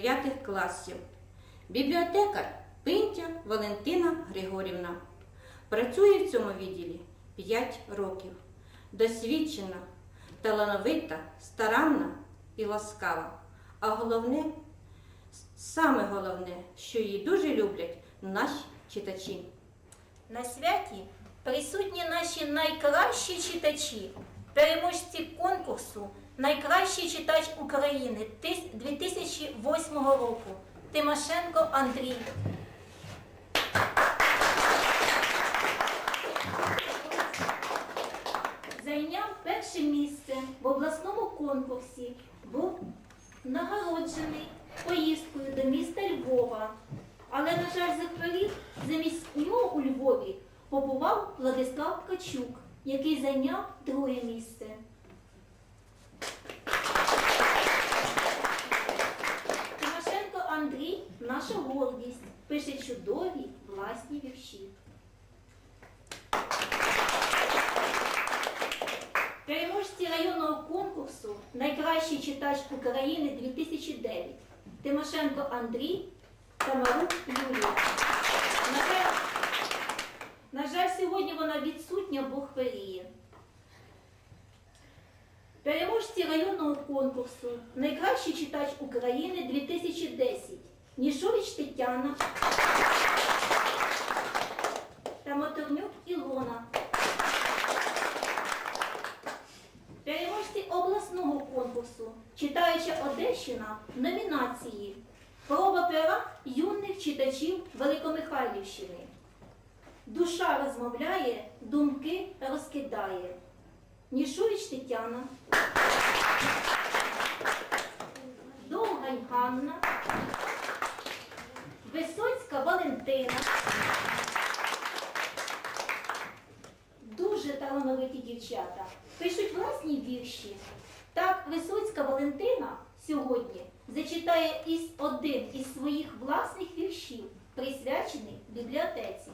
9 класів. Бібліотекар Пинтя Валентина Григорівна. Працює в цьому відділі 5 років. Досвідчена, талановита, старанна і ласкава. А головне, саме головне, що її дуже люблять наші читачі. На святі присутні наші найкращі читачі, переможці конкурсу Найкращий читач України 2008 року Тимошенко Андрій. Зайняв перше місце в обласному конкурсі, був нагороджений поїздкою до міста Львова. Але, на жаль, зайняв друге місце. Тимошенко Андрій наша гордість, пише чудові власні вірші. Переможці районного конкурсу Найкращий читач України 2009 Тимошенко Андрій та Марук жаль, на жаль, сьогодні вона відсутня, бо хворіє. Переможці районного конкурсу Найкращий читач України 2010 Нішович Тетяна та Моторнюк Ілона. Переможці обласного конкурсу Читаюча Одещина номінації Проба пера юних читачів Великомихайлівщини. Душа розмовляє, думки розкидає. Нішович Тетяна, Довгань Ганна, Висоцька Валентина. Дуже талановиті дівчата. Пишуть власні вірші. Так, Висоцька Валентина сьогодні зачитає із один із своїх власних віршів, присвячений бібліотеці.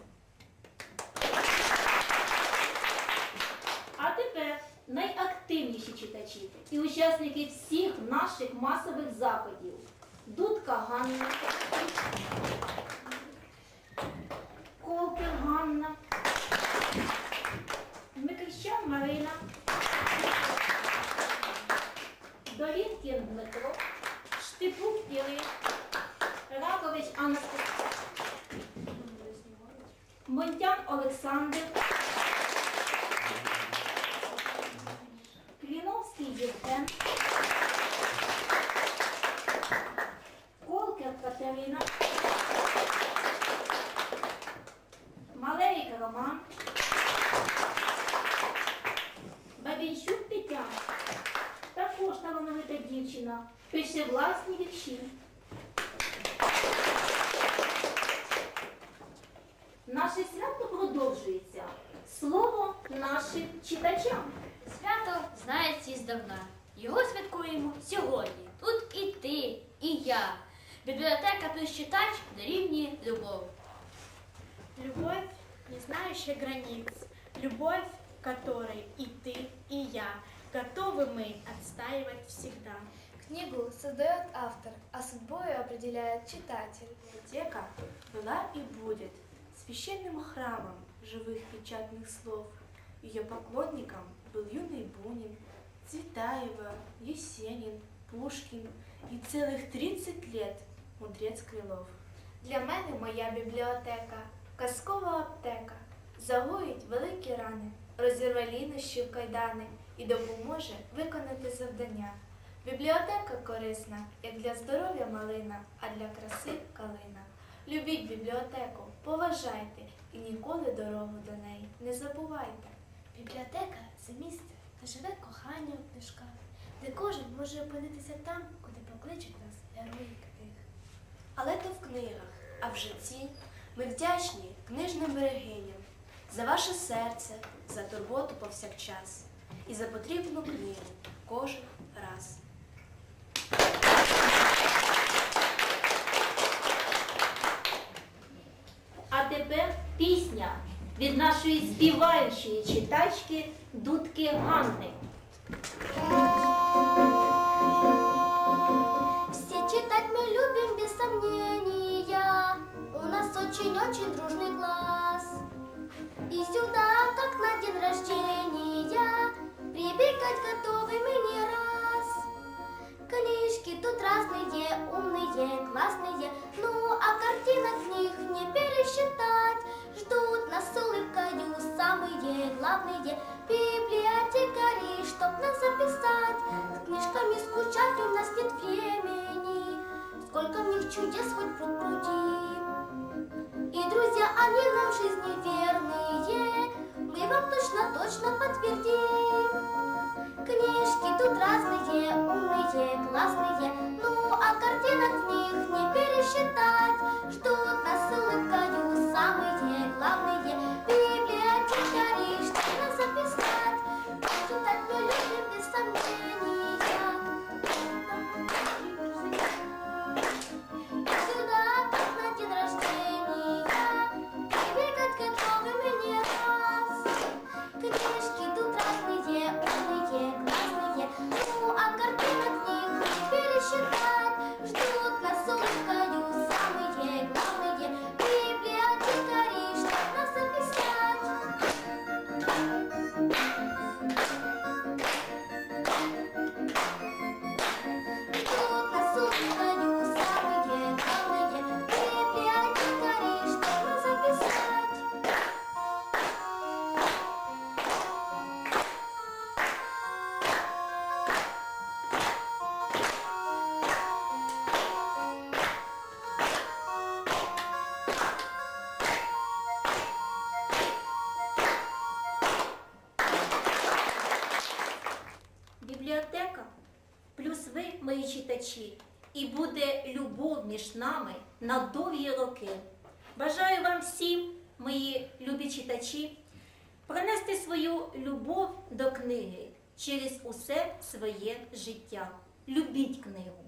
А тепер найактивніші читачі і учасники всіх наших масових заходів. Дудка Ганна, Колкер Ганна, Микрищан Марина, Долінкін Дмитро, Штипук Ірина, Ракович Анастасія, Монтян Олександр, Роман, Бабінчук Тетяна, також талановита дівчина, пише власні вірші. Наше свято продовжується. Слово нашим читачам. Свято знається здавна. Його святкуємо сьогодні. Тут і ти, і я. Бібліотека плюс читач дорівнює любов. Любовь, не знающая границ. Любовь, которой и ты, и я готовы мы отстаивать всегда. Книгу создает автор, а судьбою определяет читатель. Библиотека была и будет священным храмом живых печатных слов. Ее поклонником был юный Бунин, Цветаева, Есенин, Пушкин и целых 30 лет мудрец Крилов. Для мене моя бібліотека, казкова аптека, загоїть великі рани, розірве лінощі в кайдани і допоможе виконати завдання. Бібліотека корисна, як для здоров'я малина, а для краси калина. Любіть бібліотеку, поважайте і ніколи дорогу до неї не забувайте. Бібліотека це місце, де живе кохання у книжках, де кожен може опинитися там, куди покличуть нас герої книг. Але то в книгах, а в житті ми вдячні книжним берегиням за ваше серце, за турботу повсякчас і за потрібну книгу кожен раз. А тепер пісня від нашої співаючої читачки Дудки Ганни. Всі читать ми очень очень дружный класс. И сюда, как на день рождения, прибегать готовы мы не раз. Книжки тут разные, умные, классные, ну а картинок в них не пересчитать. Ждут нас с улыбкою самые главные библиотекари, чтоб нас записать. С книжками скучать у нас нет времени, сколько в них чудес хоть прокрути. друзья, они нам в жизни верные, мы вам точно-точно подтвердим. Книжки тут разные, умные, классные, ну Бібліотека плюс ви, мої читачі, і буде любов між нами на довгі роки. Бажаю вам всім, мої любі читачі, принести свою любов до книги через усе своє життя. Любіть книгу.